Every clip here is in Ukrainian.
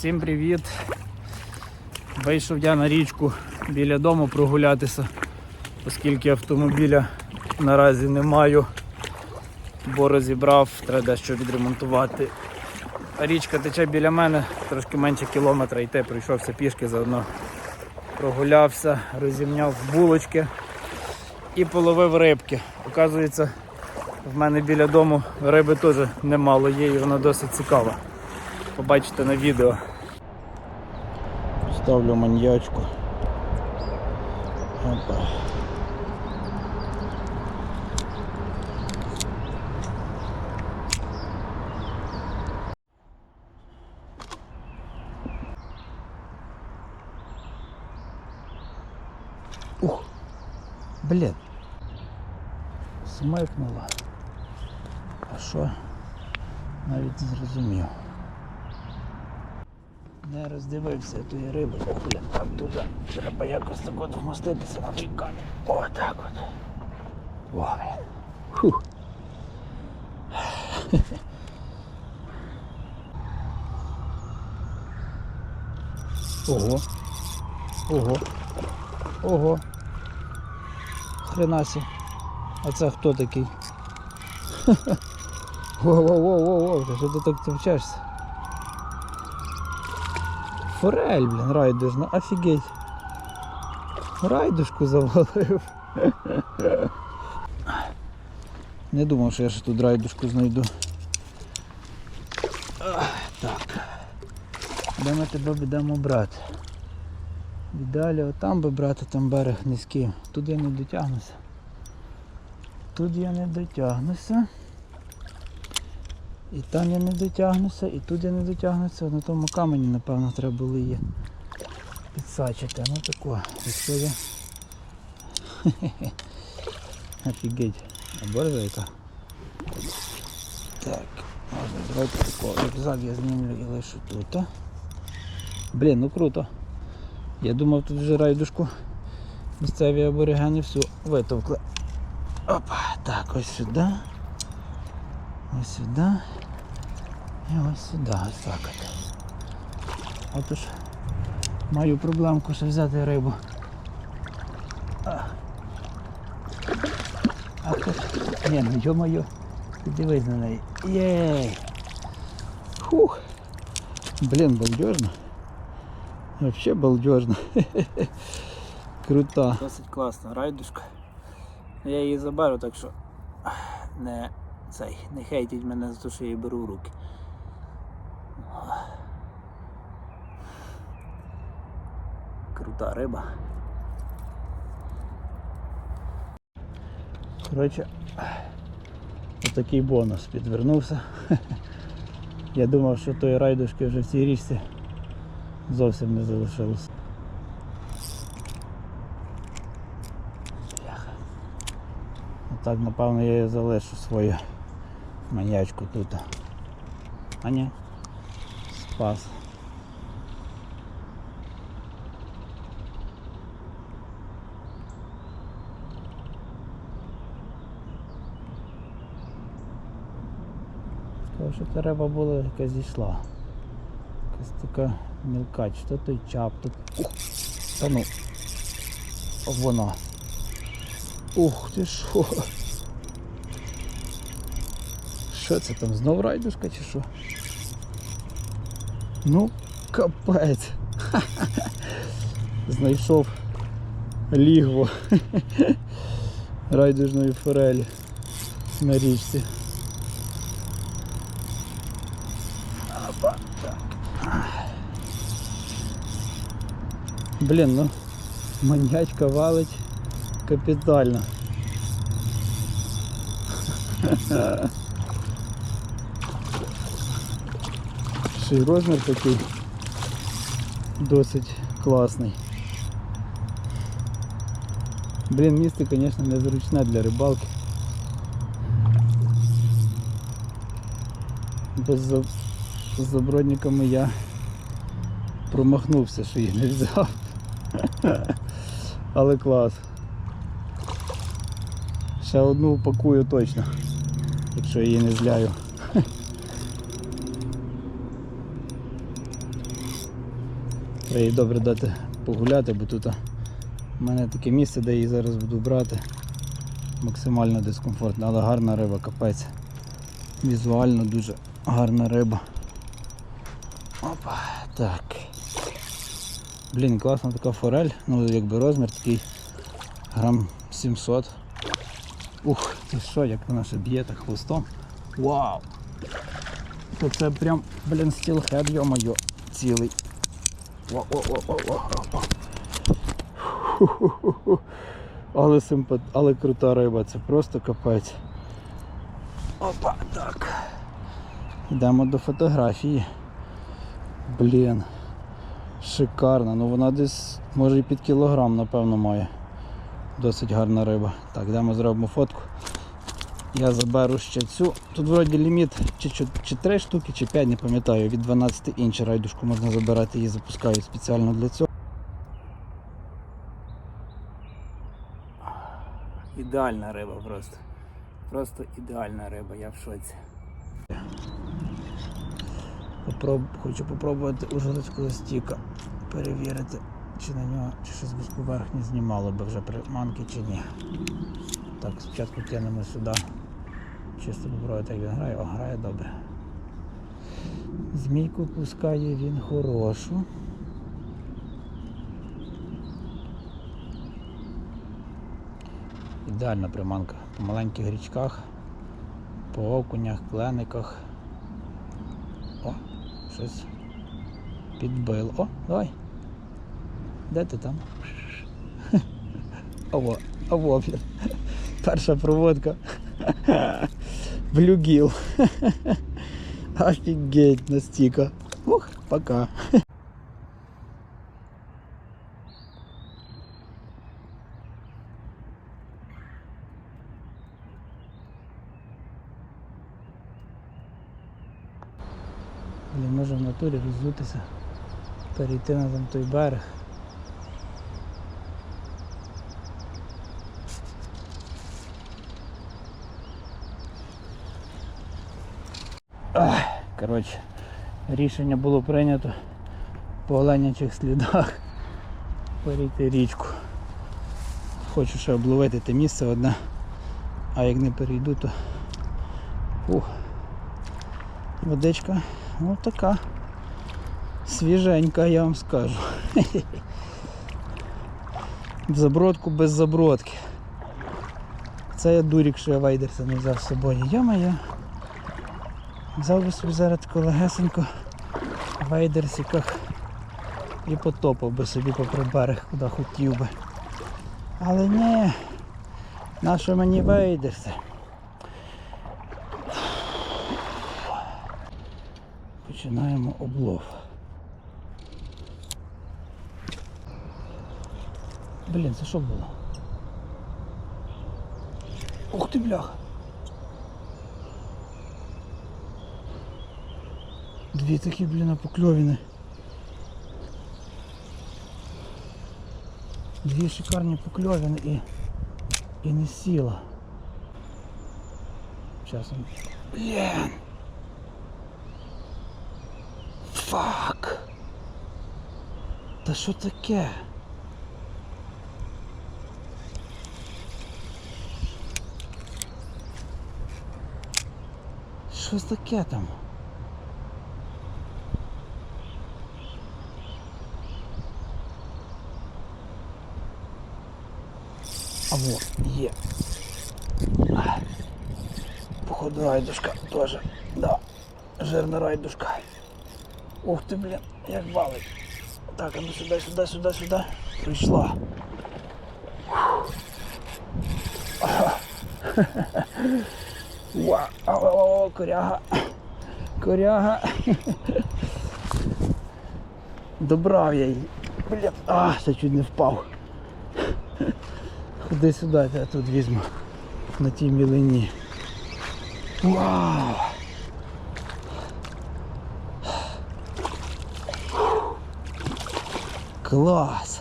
Всім привіт! Вийшов я на річку біля дому прогулятися, оскільки автомобіля наразі не маю, бо розібрав, треба дещо відремонтувати. Річка тече біля мене, трошки менше кілометра йти, пройшовся пішки заодно. Прогулявся, розімняв булочки і половив рибки. Оказується, в мене біля дому риби теж немало є і вона досить цікава. Побачите на відео. Ставлю маньячку. Опа. Ух, блін. Смикнула. А що? Навіть не зрозумів. Не роздивився тої риби, блін, там туди. Треба якось так от вмоститися на той камінь. О, так от. О. Фух. Ого. Ого. Ого. Хренасі. А це хто такий? Воу-воу-воу-воу, що ти так товчешся? Форель, блін, райдужна, офігеть. Райдушку завалив. Не думав, що я ще тут райдушку знайду. Так. Де ми тебе будемо брати? Далі отам би брати, там берег низький. Тут я не дотягнуся. Тут я не дотягнуся. І там я не дотягнуся, і тут я не дотягнуся. На тому камені, напевно, треба було її підсачити. Ну тако, якщо я... Офігеть. Борза яка. Так, можна зробити такого. Рюкзак я знімлю і лишу тут. Блін, ну круто. Я думав тут вже райдушку місцеві аборигени всю витовкли. Опа, так, ось сюди. Ось сюди. І ось сюди, так от. Отож маю проблемку ще взяти рибу. А, тут... Ні, ну йо-моє, дивись на неї. Єй! Хух! Блін, балдежно. Вообще балдежно. Крута. Досить класна райдушка. Я її заберу, так що не цей, не хейтіть мене за те, що я її беру в руки. Крута риба. Коротше, отакий бонус підвернувся. Я думав, що тої райдушки вже в цій річці зовсім не залишилось. Бляха. Так, напевно, я і залишу свою маньячку тут. А ні. Спас. Сказав, що та риба була зійшла. Якась така мілка, чи то той чап, тут. Ух, та ну. Вона. Ух ти що? Що це там? Знов райдушка чи що? Ну, капець. Знайшов лігво райдужної форелі на річці. Блін, ну маньячка валить капітально. Ще й розмір такий досить класний. Блін, місце, звісно, незручне для рибалки. Без забродниками я промахнувся, що їх не взяв. Але клас. Ще одну упакую точно, якщо її не зляю. Треба їй добре дати погуляти, бо тут в мене таке місце, де її зараз буду брати. Максимально дискомфортно, але гарна риба, капець. Візуально дуже гарна риба. Опа, так. Блін, класна така форель, ну якби розмір такий грам 700. Ух, ти що, як вона ще б'є так хвостом. Вау! То це прям, блін, стілхед, йо-моє, цілий. Але симпат, але крута риба, це просто капець. Опа, так. Йдемо до фотографії. Блін. Шикарна. Ну вона десь може і під кілограм, напевно, має. Досить гарна риба. Так, йдемо зробимо фотку. Я заберу ще цю. Тут вроді ліміт чи, чи, чи 3 штуки, чи 5, не пам'ятаю. Від 12 інч райдушку можна забирати, її запускають спеціально для цього. Ідеальна риба просто. Просто ідеальна риба, я в шоці. Попроб... Хочу попробувати ужгородського стіка. Перевірити, чи на нього чи щось без поверхні знімало би вже приманки чи ні. Так, спочатку кинемо сюди. Чисто попробувати, як він грає. О, грає добре. Змійку пускає він хорошу. Ідеальна приманка. По маленьких річках, по окунях, клениках. О, щось підбило. О, давай. Де ти там? Ово, ово, блін. Перша проводка. Блюгіл. Офігеть настіка. Ух, пока. Блін, може в натурі роззутися, перейти на там той берег. Коротше, рішення було прийнято по оленячих слідах перейти річку. Хочу ще обловити те місце одне, а як не перейду, то ух, водичка ось така свіженька, я вам скажу. В забродку без забродки. Це я дурік, що я вайдерса не взяв з собою. Йо-моє. Взяв би собі зараз таку легесенько в вейдерсиках і потопав би собі попри берег, куди хотів би. Але ні, нащо мені вейдерси? Починаємо облов. Блін, це що було? Ух ти бляха! Дві такі, блін, покльовіни. Дві шикарні покльовіни і, і не сіла. Часом. Блін! Фак! Та що таке? Що таке там? А вот, є. Походу райдушка теж. Да. Жирна райдушка. Ух ти, блін, як валить. Так, а ну сюди, сюди, сюди, сюди. Прийшла. Вау, о, коряга. Коряга. Добрав я її. Блін, а, ще чуть не впав. Ходи сюди, я тут візьму на тій мілині. Вау! Класс!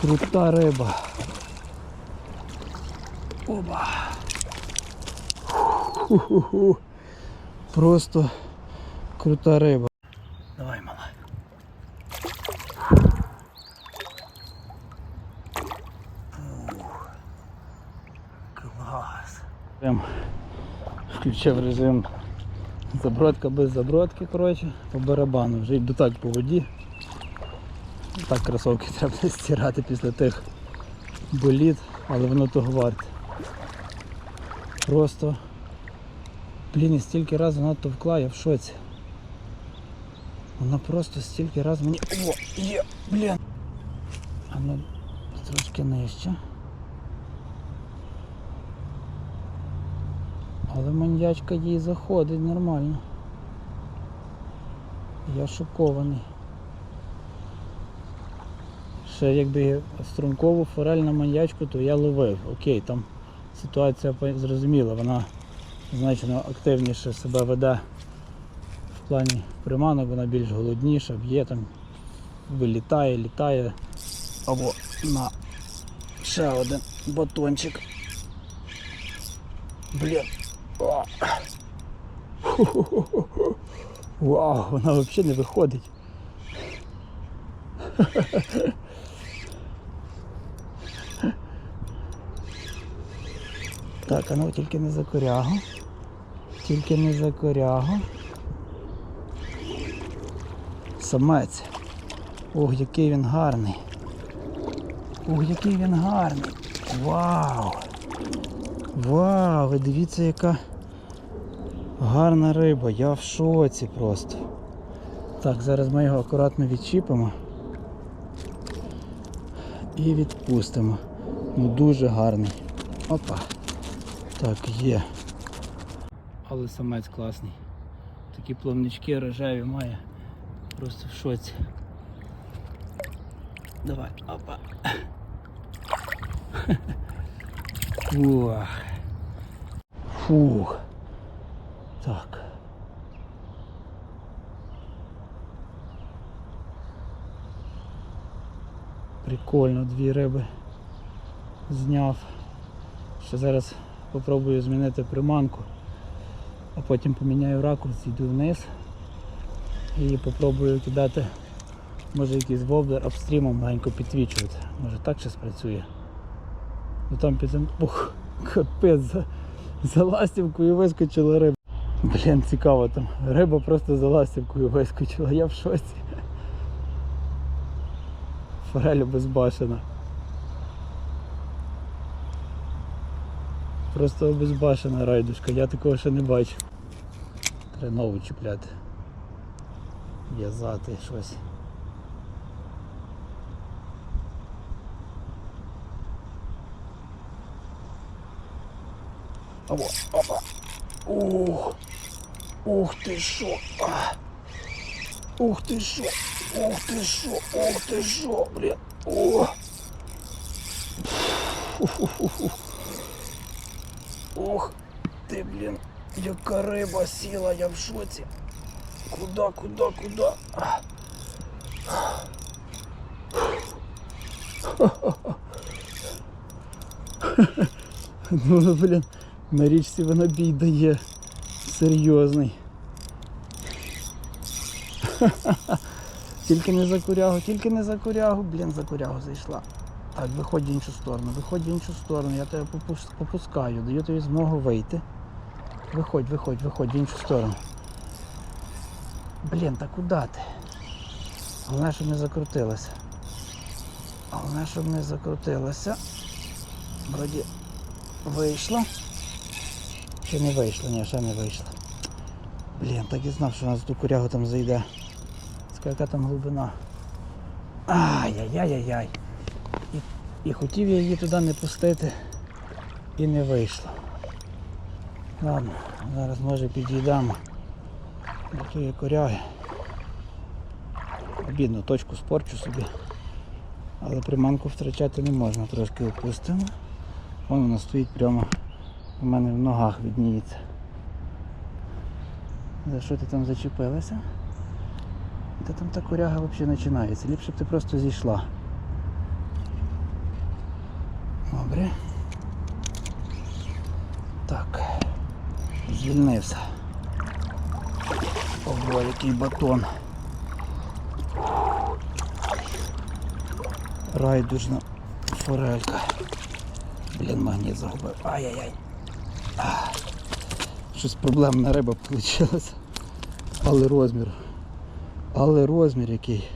Крута риба. Оба! Ху -ху -ху. Просто крута риба. Давай, мала. класс. Прям включив режим забродка без забродки, коротше, по барабану, вже йду так по воді. Так кросовки треба стирати після тих боліт, але воно того варте. Просто, блін, і стільки разів вона товкла, я в шоці. Вона просто стільки разів мені... О, є, блін! А ну, трошки нижче. Але маньячка їй заходить нормально. Я шокований. Ще якби струмкову форель на маньячку, то я ловив. Окей, там ситуація зрозуміла, вона значно активніше себе веде в плані приманок, вона більш голодніша, б'є там, вилітає, літає. Або на ще один батончик. Блін. Вау, вона взагалі не виходить. Так, а ну тільки не за корягу. Тільки не за корягу. Самець. Ох, який він гарний. Ох, який він гарний. Вау! Вау, ви дивіться, яка гарна риба, я в шоці просто. Так, зараз ми його акуратно відчіпимо і відпустимо. Ну дуже гарний. Опа. Так, є. Але самець класний. Такі плавнички рожеві має. Просто в шоці. Давай, опа. Ух. Фух. Так. Прикольно, дві риби зняв. Ще зараз попробую змінити приманку, а потім поміняю ракурс, йду вниз і попробую кидати, може якийсь воблер апстрімом легенько підсвічувати. Може так ще спрацює. Ну там під ух, капець за, за ластівкою вискочила риба. Блін, цікаво там. Риба просто за ластівкою вискочила, я в шоці. Форель безбашена. Просто обезбашена райдушка, я такого ще не бачив. Треба чіпляти. В'язати щось. Опа, опа. Ух. Ух ти. А. Ух ти що. Ух ти що. Ух ти що, блін. О. Ох ти, блін, яка риба сіла, я в шоці. Куда, куда, куда? Ну, блін, на річці вона бій дає. Серйозний. Тільки не за курягу, тільки не за курягу, блін, за курягу зайшла. Так, виходь в іншу сторону, виходь в іншу сторону, я тебе попускаю, даю тобі змогу вийти. Виходь, виходь, виходь в іншу сторону. Блін, та куди ти? Головне, щоб не закрутилася. Головне, щоб не закрутилася. Вроді вийшла. Чи не вийшла? Ні, ще не вийшла. Блін, так і знав, що у нас ту курягу там зайде. Яка там глибина. Ай-яй-яй-яй-яй. І, хотів я її туди не пустити і не вийшло. Ладно, зараз може підійдемо до тої коряги. Обідно, точку спорчу собі. Але приманку втрачати не можна, трошки опустимо. Вон вона стоїть прямо у мене в ногах відніється. За що ти там зачепилася? Та там та коряга взагалі починається. Ліпше б ти просто зійшла. Добре. Так. Звільнився. Ого, який батон. Райдужна форелька. Блін, магніт загубив. Ай-яй-яй. Щось проблемна риба вийшла. Але розмір. Але розмір який.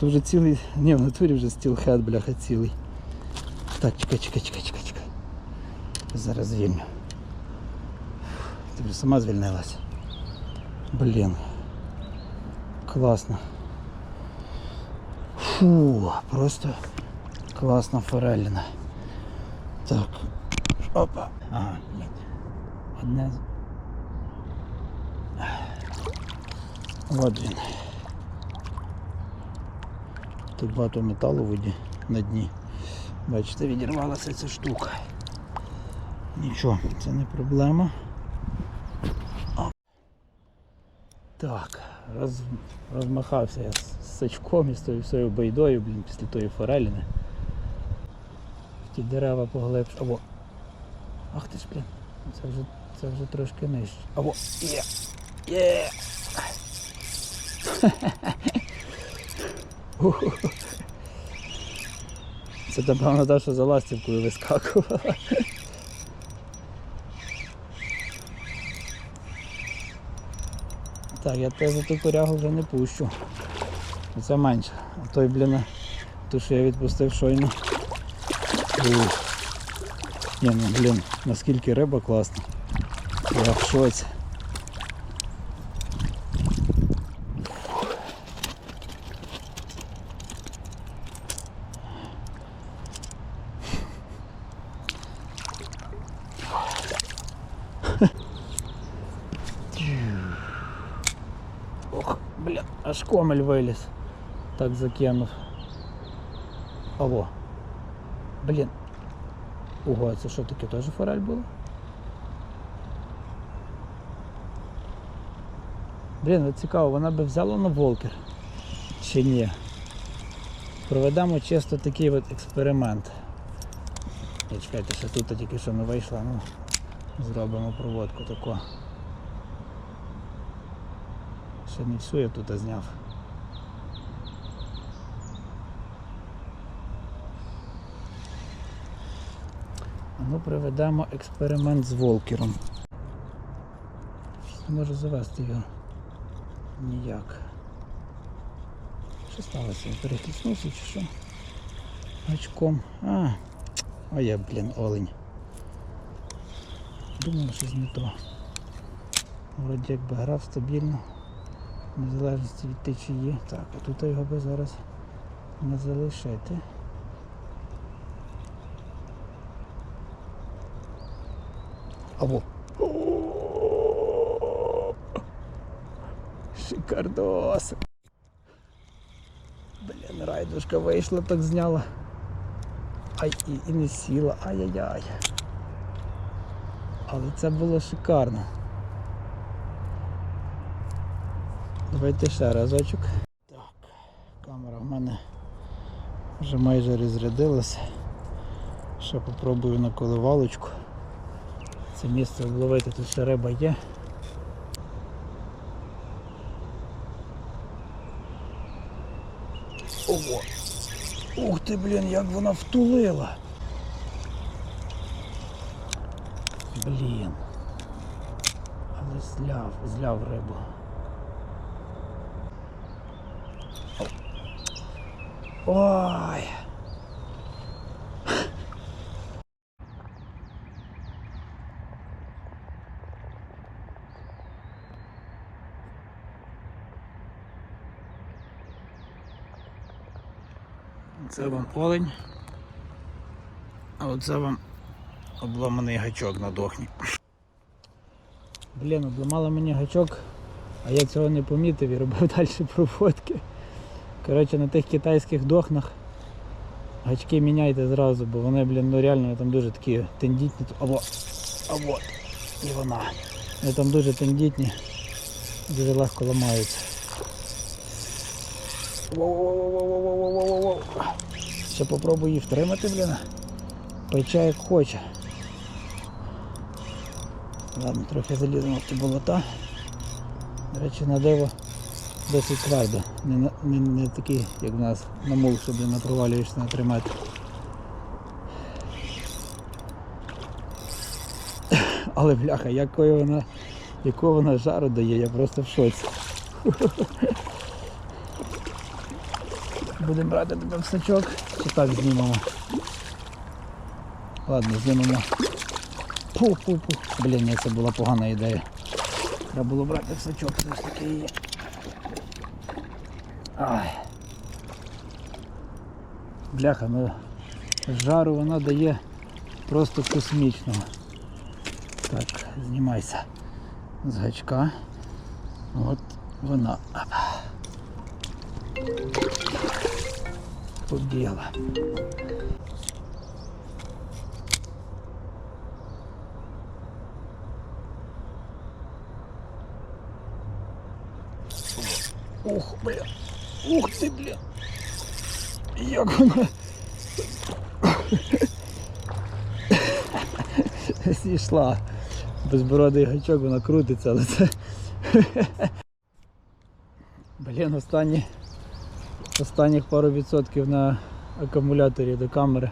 Це вже цілий. Ні, в натурі вже стілхед, бляха, цілий. Так, чекай, чекай, чекай, чекай, чекай. Зараз звільню. Ти вже сама звільнилась. Блін. Класно. Фу, просто класна фореліна. Так. Опа. Ага, ні. Одне. з- От він. Тут багато металу в воді на дні. Бачите, відірвалася ця штука. Нічого, це не проблема. О. Так, роз, розмахався я з сачком і з тою всією байдою, блін, після тої фореліни. Ті дерева поглибше. Або. Ах ти ж, блін, це вже, це вже трошки нижче. Або. Є! Є! Це напевно та, що за ластівкою вискакувала. Так, я тебе за ту корягу вже не пущу. Це менше. А той, блін, ту, що я відпустив щойно. Ух. Ні, ну блін, наскільки риба класна. Я в шоці. Ох, бля, аж комель виліз. Так закинув. Алло. Блін. Ого, це що таке теж форель була? Блін, от цікаво, вона би взяла на волкер чи ні. Проведемо чисто такий от експеримент. Ні, чекайте, ще тут тільки що не вийшла, ну зробимо проводку таку. Ще не всю я тут зняв. Ну проведемо експеримент з волкером. Не можу завести його ніяк. Що сталося? Я перехліснувся чи що? Очком. А, а я, блін, олень. Думав, щось не то. Вроді якби грав стабільно. В залежності від течії. Так, а тут його би зараз не залишити. Або. Шикардос. Блін, райдушка вийшла, так зняла. Ай, і, і не сіла. Ай-яй-яй. Але це було шикарно. Давайте ще разочок. Так, камера в мене вже майже розрядилася. Ще попробую на коливалочку. Це місце обловити, тут ще риба є. Ого! Ух ти, блін, як вона втулила! Блін. Але зляв, зляв рибу. Ой. Це вам олень. А оце вам обламаний гачок на дохні. Блін, обламала мені гачок, а я цього не помітив і робив далі проводки. Коротше, на тих китайських дохнах гачки міняйте зразу, бо вони, блін, ну реально там дуже такі тендітні. Або, а от, і вона. Вони там дуже тендітні, дуже легко ламаються. Воу-воу-воу-воу-воу-воу-воу-воу. Ще попробую її втримати, блін. Пече як хоче. Ладно, трохи заліземо в ті болота. До речі, на диво досить твердо. Не, не, не такий, як в нас на мул, що блін, провалюєшся на 3 метри. Але бляха, якою вона, яку вона жару дає, я просто в шоці. Будемо брати тебе в сачок, чи так знімемо. Ладно, знімемо. Пу-пу-пу. Блін, це була погана ідея. Треба було брати в сачок, все ж таки її. Ай. Бляха, ну жару вона дає просто космічного. Так, знімайся з гачка. От вона. Опа. Побігла. Ух, бля. Ух ти, бля. Як вона. Зійшла. Безбородий гачок, вона крутиться, але це. Блін, останні, останніх пару відсотків на акумуляторі до камери.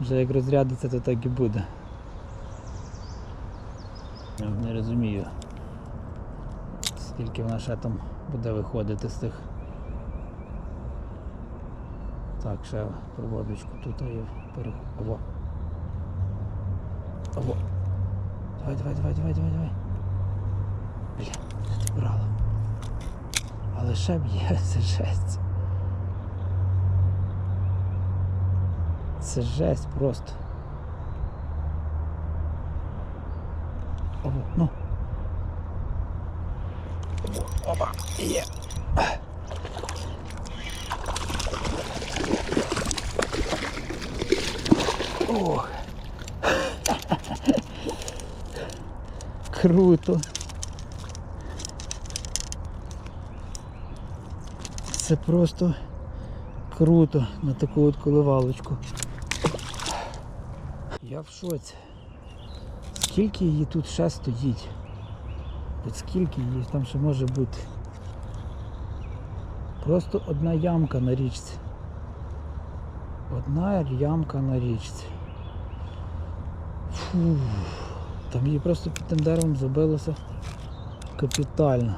Вже як розрядиться, то так і буде. Я не розумію, скільки вона ще там буде виходити з тих. Так, ще проводочку тут є переход. Ово. Ово. Давай, давай, давай, давай, давай, давай. Бля, ти брала. Але ще б'є, це жесть. Це жесть просто. Ово, ну. Опа, є. Ох. Круто. Це просто круто на таку от коливалочку. Я в шоці. Скільки її тут ще стоїть? От скільки її там ще може бути? Просто одна ямка на річці. Одна ямка на річці. Фу. Там її просто під тим деревом забилося капітально.